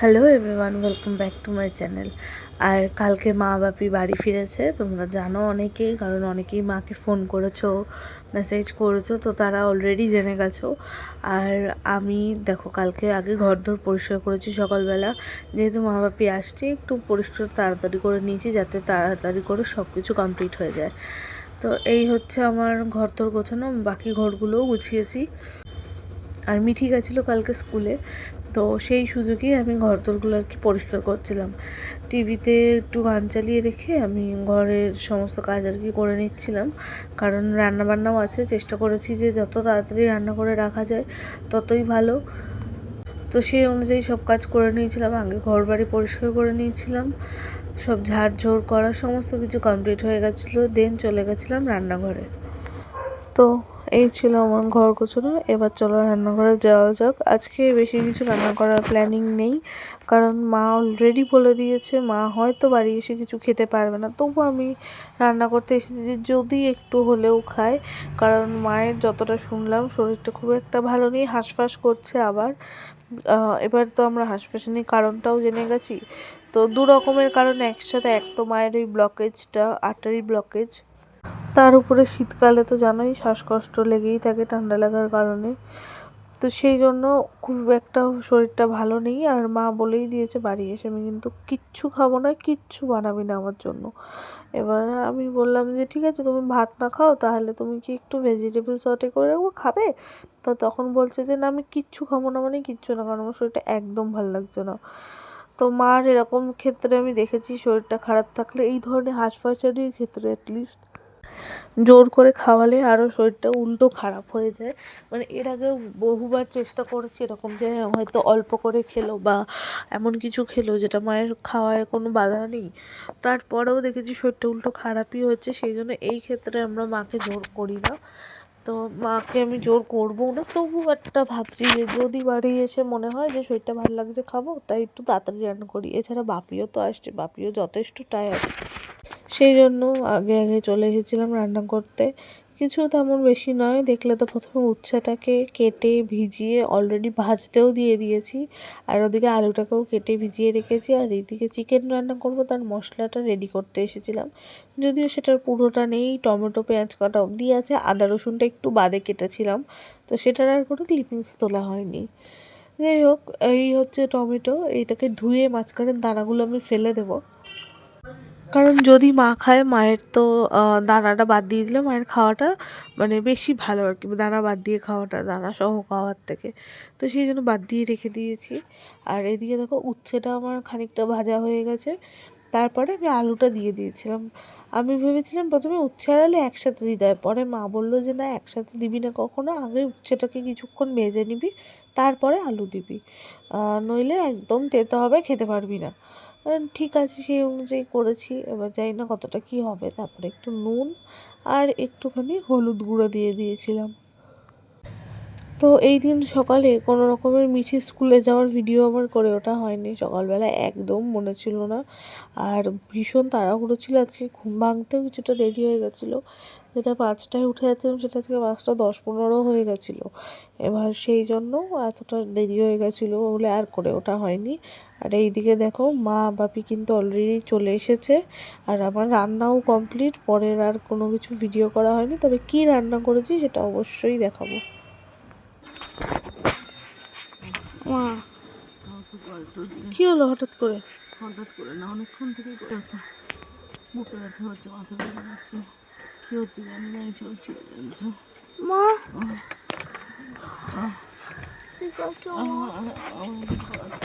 Hello everyone welcome back to my channel আর কালকে মা বাপি বাড়ি ফিরেছে, তোমরা জানো অনেকেই, কারণ অনেকেই মাকে ফোন করেছ মেসেজ করেছ, তো তারা অলরেডি জেনে গেছো। আর আমি, দেখো, কালকে আগে ঘর দর পরিষ্কার করেছি সকালবেলা। যেহেতু মা বাপি আসছে, একটু পরিষ্কার তাড়াতাড়ি করে নিয়েছি, যাতে তাড়াতাড়ি করে সব কিছু কমপ্লিট হয়ে যায়। তো এই হচ্ছে আমার ঘর দর গোছানো, বাকি ঘরগুলোও গুছিয়েছি। আর মিঠি গেছিল কালকে স্কুলে তো সেই সুযোগেই আমি ঘর ঘরদোরগুলো আর কি পরিষ্কার করছিলাম। টিভিতে একটু গান চালিয়ে রেখে আমি ঘরের সমস্ত কাজ আর কি করে নিচ্ছিলাম। কারণ রান্নাবান্নাও আছে, চেষ্টা করেছি যে যত তাড়াতাড়ি রান্না করে রাখা যায় ততই ভালো। তো সেই অনুযায়ী সব কাজ করে নিয়েছিলাম, আগে ঘর বাড়ি পরিষ্কার করে নিয়েছিলাম। সব ঝাড়ঝোড় করা সমস্ত কিছু কমপ্লিট হয়ে গেছিল দেন চলে গেছিলাম রান্নাঘরে। তো এই ছিল আমার ঘর গোছানো। এবার চলো রান্নাঘরে যাওয়া যাক। আজকে বেশি কিছু রান্না করার প্ল্যানিং নেই, কারণ মা অলরেডি বলে দিয়েছে, মা হয়তো বাড়ি এসে কিছু খেতে পারবে না। তবু আমি রান্না করতে এসেছি যদি একটু হলেও খায় কারণ মায়ের যতটা শুনলাম শরীরটা খুব একটা ভালো নেই, হাঁসফাঁস করছে আবার। এবার তো আমরা হাঁসফাঁসানির কারণটাও জেনে গেছি। তো দু রকমের কারণে, একসাথে এক তো মায়ের ওই ব্লকেজটা আর্টারি ব্লকেজ তার উপরে শীতকালে তো জানোই শ্বাসকষ্ট লেগেই থাকে ঠান্ডা লাগার কারণে। তো সেই জন্য খুব একটা শরীরটা ভালো নেই আর মা বলেই দিয়েছে, বাড়ি এসে আমি কিন্তু কিচ্ছু খাব না, কিচ্ছু বানাবি না আমার জন্য। এবার আমি বললাম যে, ঠিক আছে, তুমি ভাত না খাও, তাহলে তুমি কি একটু ভেজিটেবল সটে করে রাখব, খাবে? তো তখন বলছে যে, না, আমি কিচ্ছু খাব না মানে কিচ্ছু না, কারণ আমার শরীরটা একদম ভালো লাগছে না। তো মার এরকম ক্ষেত্রে আমি দেখেছি শরীরটা খারাপ থাকলে এই ধরনের হাঁসফাঁসারির ক্ষেত্রে অ্যাটলিস্ট জোর করে খাওয়ালে আরও শরীরটা উল্টো খারাপ হয়ে যায়। মানে এর আগেও বহুবার চেষ্টা করেছি এরকম যে হয়তো অল্প করে খেলো বা এমন কিছু খেলো যেটা মায়ের খাওয়ায় কোনো বাধা নেই। তারপরেও দেখেছি শরীরটা উল্টো খারাপই হচ্ছে, সেই জন্য এই ক্ষেত্রে আমরা মাকে জোর করি না। তো মাকে আমি জোর করব না তবু একটা ভাবছি যে যদি বাড়ি এসে মনে হয় যে শরীরটা ভালো লাগছে খাব, তাই একটু তাড়াতাড়ি রান্না করি। এছাড়া বাপিও তো আসছে, বাপিও যথেষ্ট টায়ার্ড সেই জন্য আগে আগে চলে এসেছিলাম রান্না করতে। কিছু তেমন বেশি নয়, দেখলে তো প্রথমে উচ্ছেটাকে কেটে ভিজিয়ে অলরেডি ভাজতেও দিয়ে দিয়েছি। আর ওদিকে আলুটাকেও কেটে ভিজিয়ে রেখেছি। আর এদিকে চিকেন রান্না করব, তার মশলাটা রেডি করতে এসেছিলাম। যদিও সেটার পুরোটা নেই, টমেটো, পেঁয়াজ কাটা অবধি আছে, আদা, রসুনটা একটু বাদে কেটেছিলাম। তো সেটার আর কোনো ক্লিপিংস তোলা হয়নি। যাই হোক, এই হচ্ছে টমেটো এটাকে ধুয়ে মাঝখানের দানাগুলো আমি ফেলে দেবো। কারণ যদি মা খায়, মায়ের তো দানাটা বাদ দিয়ে দিলে মায়ের খাওয়াটা মানে বেশি ভালো আর কি। দানা বাদ দিয়ে খাওয়াটা, দানা সহ খাওয়ার থেকে। তো সেই জন্য বাদ দিয়ে রেখে দিয়েছি। আর এদিকে দেখো উচ্ছেটা আমার খানিকটা ভাজা হয়ে গেছে। তারপরে আমি আলুটা দিয়ে দিয়েছিলাম। আমি ভেবেছিলাম প্রথমে উচ্ছে আর আলু একসাথে দিতে হয়। পরে মা বলল যে, না, একসাথে দিবি না কখনো। আগে উচ্ছেটাকে কিছুক্ষণ ভেজে নিবি, তারপরে আলু দিবি। নইলে একদম তেতো হবে, খেতে পারবি না। ঠিক আছে, সেই অনুযায়ী করেছি। এবার জানি না কতটা কী হবে। তারপরে একটু নুন আর একটুখানি হলুদ গুঁড়ো দিয়ে দিয়েছিলাম। তো এই দিন সকালে কোনো রকমের মিঠি স্কুলে যাওয়ার ভিডিও আমার করে ওঠা হয়নি। সকালবেলা একদম মনে ছিল না। আর ভীষণ তাড়াহুড়ো ছিল, আজকে ঘুম ভাঙতেও কিছুটা দেরি হয়ে গেছিল। যেটা পাঁচটায় উঠে যাচ্ছিলাম, সেটা আজকে পাঁচটা দশ পনেরো হয়ে গেছিল। এবার সেই জন্য এতটা দেরি হয়ে গেছিল বলে আর করে ওঠা হয়নি। আর এইদিকে দেখো, মা, বাপি কিন্তু অলরেডি চলে এসেছে। আর আমার রান্নাও কমপ্লিট পরের আর কোনো কিছু ভিডিও করা হয়নি। তবে কি রান্না করেছি সেটা অবশ্যই দেখাবো। মা কি হলো হঠাৎ করে? হঠাৎ করে না অনেকক্ষণ থেকে বুকে ব্যথা। হচ্ছে মাথা ব্যথা হচ্ছে কী হচ্ছে জানি না এইসব ছিঁড়ে যাচ্ছে। মা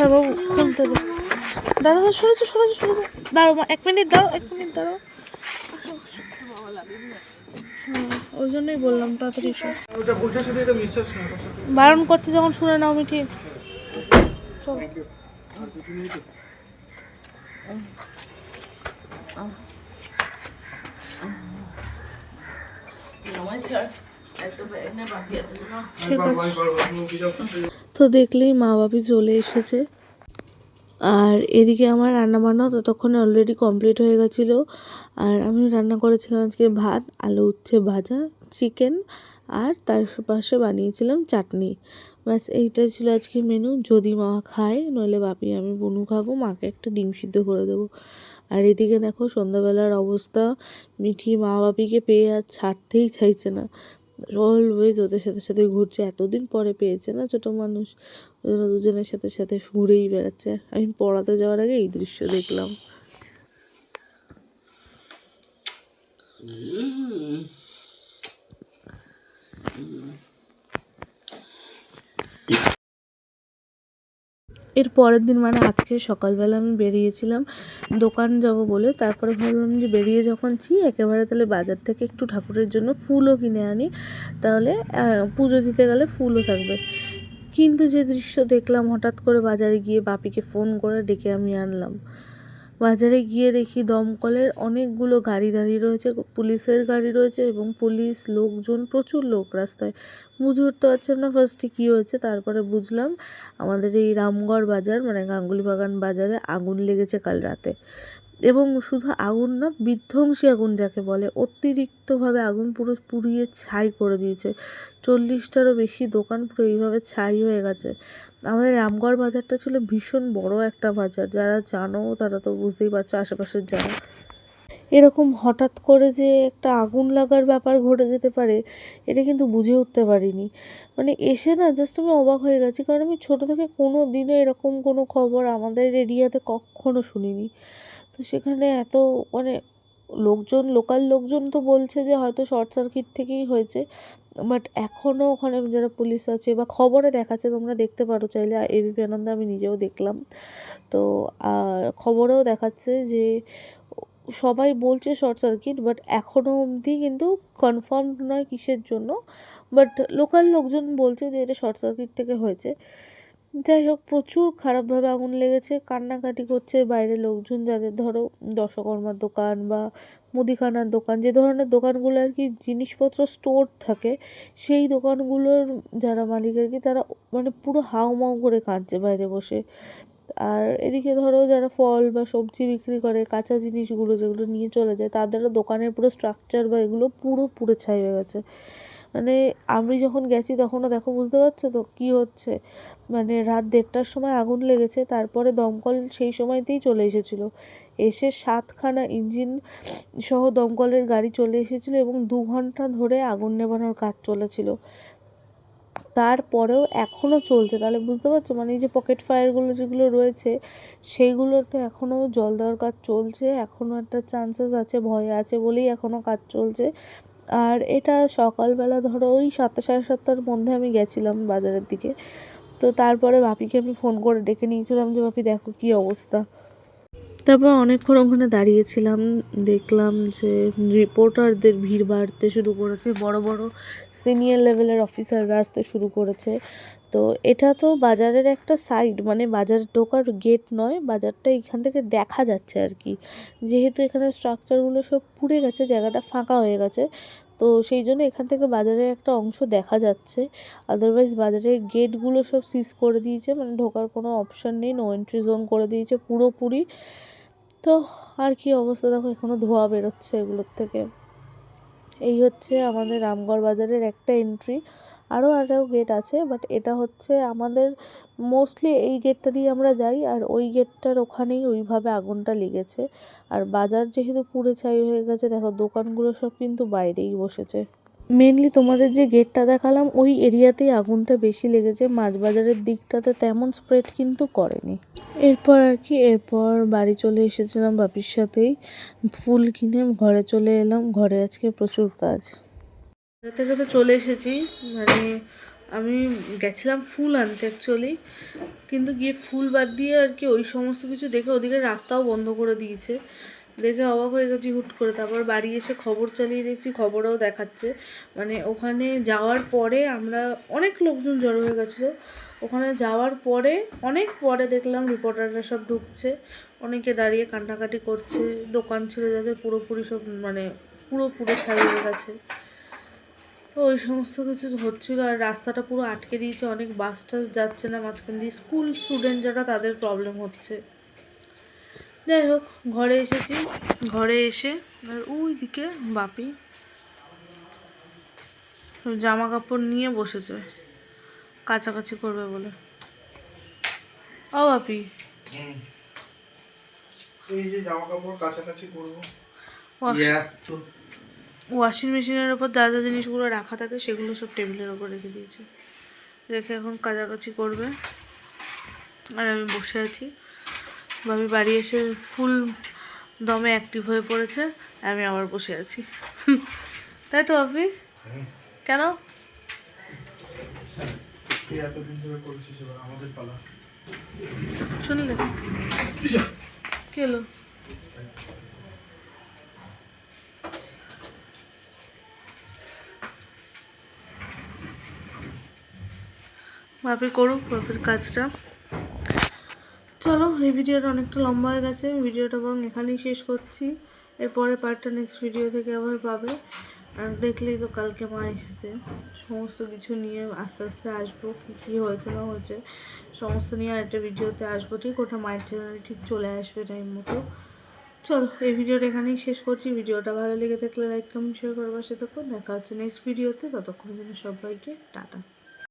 বাবু খুলতে দে। দাঁড়া দাঁড়া সরেছো সরেছো সরেছো মা এক মিনিট দাঁড়াও এক মিনিট দাঁড়াও। হুম, ওই জন্যই বললাম তাড়াতাড়ি বারণ করছে যখন শুনে নাও আমি ঠিক চলো তো? দেখলেই মা বাপি চলে এসেছে। আর এদিকে আমার রান্না বান্না ততক্ষণে অলরেডি কমপ্লিট হয়ে গেছিল। আর আমি রান্না করেছিলাম আজকে ভাত, আলু উচ্ছে ভাজা চিকেন আর তার পাশে বানিয়েছিলাম চাটনি। ব্যাস, এইটাই ছিল আজকে মেনু যদি মা খায়, নইলে বাপি, আমি, বনু খাব, মাকে একটা ডিম সিদ্ধ করে দেবো। আর এদিকে দেখো সন্ধ্যাবেলার অবস্থা। মিঠি মা বাপিকে পেয়ে আর ছাড়তেই চাইছে না। অলওয়েজ ওদের সাথে সাথে ঘুরছে। এতদিন পরে পেয়েছে না ছোট মানুষ। ওরা দুজনের সাথে সাথে ঘুরেই বেড়াচ্ছে। আমি পড়াতে যাওয়ার আগে এই দৃশ্য দেখলাম। এর পরের দিন মানে আজকে সকালবেলা আমি বেরিয়েছিলাম দোকান যাব বলে, তারপরে ভাবলাম যে বেরিয়ে যখন ছি, একেবারে তাহলে বাজার থেকে একটু ঠাকুরের জন্য ফুলও কিনে আনি। তাহলে পুজো দিতে গেলে ফুলও থাকবে। কিন্তু যে দৃশ্য দেখলাম হঠাৎ করে বাজারে গিয়ে বাপিকে ফোন করে ডেকে আমি আনলাম। বাজারে গিয়ে দেখি দমকলের অনেকগুলো গাড়ি দাঁড়িয়ে রয়েছে, পুলিশের গাড়ি রয়েছে এবং পুলিশ লোকজন, প্রচুর লোক রাস্তায়। বুঝে উঠতে পারছিলাম না ফার্স্টে কী হয়েছে, তারপরে বুঝলাম আমাদের এই রামগড় বাজার মানে গাঙ্গুলি বাগান বাজারে আগুন লেগেছে কাল রাতে। এবং শুধু আগুন না, বিধ্বংসী আগুন যাকে বলে, অতিরিক্তভাবে আগুন পুরো পুড়িয়ে ছাই করে দিয়েছে। চল্লিশটারও বেশি দোকান পুরো এইভাবে ছাই হয়ে গেছে। আমাদের রামগড় বাজারটা ছিল ভীষণ বড় একটা বাজার। যারা জানো, তারা তো বুঝতেই পারছ, আশেপাশের যারা। এরকম হঠাৎ করে যে একটা আগুন লাগার ব্যাপার ঘটে যেতে পারে, এটা কিন্তু বুঝে উঠতে পারিনি। মানে এসে না জাস্ট আমি অবাক হয়ে গেছি, কারণ আমি ছোটো থেকে কোনো দিনও এরকম কোনো খবর আমাদের এরিয়াতে কখনো শুনিনি। তো সেখানে এত মানে লোকজন লোকাল লোকজন তো বলছে যে হয়তো শর্ট সার্কিট থেকেই হয়েছে। বাট এখনও ওখানে যারা পুলিশ আছে বা খবরে দেখাচ্ছে, তোমরা দেখতে পারো চাইলে। এবিপি আনন্দে আমি নিজেও দেখলাম। তো খবরেও দেখাচ্ছে যে সবাই বলছে শর্ট সার্কিট বাট এখনও অবধি কিন্তু কনফার্ম নয় কিসের জন্য। বাট লোকাল লোকজন বলছে যে এটা শর্ট সার্কিট থেকে হয়েছে। যাই হোক, প্রচুর খারাপভাবে আগুন লেগেছে, কান্নাকাটি করছে বাইরের লোকজন যাদের, ধরো দশকর্মার দোকান বা মুদিখানার দোকান, যে ধরনের দোকানগুলো আর কি জিনিসপত্র স্টোর থাকে, সেই দোকানগুলোর যারা মালিক আর কি, তারা মানে পুরো হাউমাউ করে কাঁদছে বাইরে বসে। আর এদিকে ধরো, যারা ফল বা সবজি বিক্রি করে, কাঁচা জিনিসগুলো যেগুলো নিয়ে চলে যায়, তাদেরও দোকানের পুরো স্ট্রাকচার বা এগুলো পুরো পুরো ছাই হয়ে গেছে। মানে আমি যখন গেছি তখনও দেখো বুঝতে পারছ তো কী হচ্ছে? মানে রাত দেড়টার সময় আগুন লেগেছে, তারপরে দমকল সেই সময়তেই চলে এসেছিল। এসে সাতখানা ইঞ্জিন সহ দমকলের গাড়ি চলে এসেছিল এবং দু ঘণ্টা ধরে আগুন নেভানোর কাজ চলেছিল। তারপরেও এখনও চলছে। তাহলে বুঝতে পারছ? মানে এই যে পকেট ফায়ারগুলো যেগুলো রয়েছে, সেইগুলোতে এখনও জল দেওয়ার কাজ চলছে। এখনও একটা চান্সেস আছে, ভয় আছে বলেই এখনও কাজ চলছে। আর এটা সকালবেলা ধরো ওই সাতটা সাড়ে সাতটার মধ্যে আমি গেছিলাম বাজারের দিকে। তো তারপরে বাপিকে আমি ফোন করে ডেকে নিয়েছিলাম যে, বাপি, দেখো কী অবস্থা। তারপর অনেকক্ষণ ওখানে দাঁড়িয়েছিলাম, দেখলাম যে রিপোর্টারদের ভিড় বাড়তে শুরু করেছে। বড় বড় সিনিয়র লেভেলের অফিসাররা আসতে শুরু করেছে। তো এটা তো বাজারের একটা সাইড মানে বাজার ঢোকার গেট নয়, বাজারটা এখান থেকে দেখা যাচ্ছে আর কি। যেহেতু এখানে স্ট্রাকচারগুলো সব পুড়ে গেছে, জায়গাটা ফাঁকা হয়ে গেছে, তো সেই জন্য এখান থেকে বাজারের একটা অংশ দেখা যাচ্ছে। আদারওয়াইজ বাজারের গেটগুলো সব সিজ করে দিয়েছে মানে ঢোকার কোনো অপশান নেই নো এন্ট্রি জোন করে দিয়েছে পুরোপুরি। তো আর কি অবস্থা দেখো এখনও ধোঁয়া বেরোচ্ছে এগুলোর থেকে। এই হচ্ছে আমাদের রামগড় বাজারের একটা এন্ট্রি আরও আরও গেট আছে বাট এটা হচ্ছে আমাদের মোস্টলি এই গেটটা দিয়ে আমরা যাই, আর ওই গেটটার ওখানেই ওইভাবে আগুনটা লেগেছে। আর বাজার যেহেতু পুড়ে ছাই হয়ে গেছে, দেখো দোকানগুলো সব কিন্তু বাইরেই বসেছে। মেনলি তোমাদের যে গেটটা দেখালাম, ওই এরিয়াতেই আগুনটা বেশি লেগেছে, মাছ বাজারের দিকটাতে তেমন স্প্রেড কিন্তু করেনি। এরপর আর কি, এরপর বাড়ি চলে এসেছিলাম বাপির সাথেই, ফুল কিনে ঘরে চলে এলাম, ঘরে আজকে প্রচুর কাজ। বাজার থেকে তো চলে এসেছি। মানে আমি গেছিলাম ফুল আনতে অ্যাকচুয়ালি কিন্তু গিয়ে ফুল বাদ দিয়ে আর কি ওই সমস্ত কিছু দেখে ওদিকে রাস্তাও বন্ধ করে দিয়েছে। দেখে অবাক হয়ে গেছি হুট করে। তারপর বাড়ি এসে খবর চালিয়ে দেখছি, খবরেও দেখাচ্ছে। মানে ওখানে যাওয়ার পরে আমরা অনেক লোকজন জড়ো হয়ে গেছিল। ওখানে যাওয়ার পরে, অনেক পরে দেখলাম রিপোর্টাররা সব ঢুকছে। অনেকে দাঁড়িয়ে কান্নাকাটি করছে। দোকান ছিল যাদের পুরোপুরি সব মানে পুরো পুরো ছাই গেছে। তো ওই সমস্ত কিছু হচ্ছিল আর রাস্তাটা পুরো আটকে দিয়েছে অনেক বাস টাস যাচ্ছে না মাঝখান দিয়ে। স্কুল স্টুডেন্ট যারা তাদের প্রবলেম হচ্ছে। যাই হোক ঘরে এসেছি। ঘরে এসে আর ওই দিকে বাপি জামা কাপড় নিয়ে বসেছে। কাছাকাছি করবে বলে। ও বাপি। এই যে জামা কাপড় কাছাকাছি করব। ওয়াশ- মেশিনের ওপর যা যা জিনিসগুলো রাখা থাকে সেগুলো সব টেবিলের ওপর রেখে দিয়েছে। রেখে এখন কাছাকাছি করবে। আর আমি বসে আছি। ভাবি বাড়ি এসে ফুল দমে অ্যাক্টিভ হয়ে পড়েছে আমি আবার বসে আছি। তাই তো আপনি কেন? আমাদের পালা। শুনলে? কি হলো? বাপি করুক বাপির কাজটা। চলো, এই ভিডিওটা অনেকটা লম্বা হয়ে গেছে। ভিডিওটা বরং এখানেই শেষ করছি। এরপরে পার্টটা নেক্সট ভিডিও থেকে আবার পাবে। আর দেখলেই তো কালকে মা এসেছে। সমস্ত কিছু নিয়ে আস্তে আস্তে আসব, কী কী হয়েছে না হয়েছে। সমস্ত নিয়ে একটা ভিডিওতে আসব। ঠিক ওটা মায়ের চ্যানেলে ঠিক চলে আসবে টাইম মতো। চলো, এই ভিডিওটা এখানেই শেষ করছি। ভিডিওটা ভালো লেগে থাকলে লাইক কমেন্ট শেয়ার করবার সে সাথে দেখা হচ্ছে নেক্সট ভিডিওতে ততক্ষণ জন্য সবাইকে টাটা।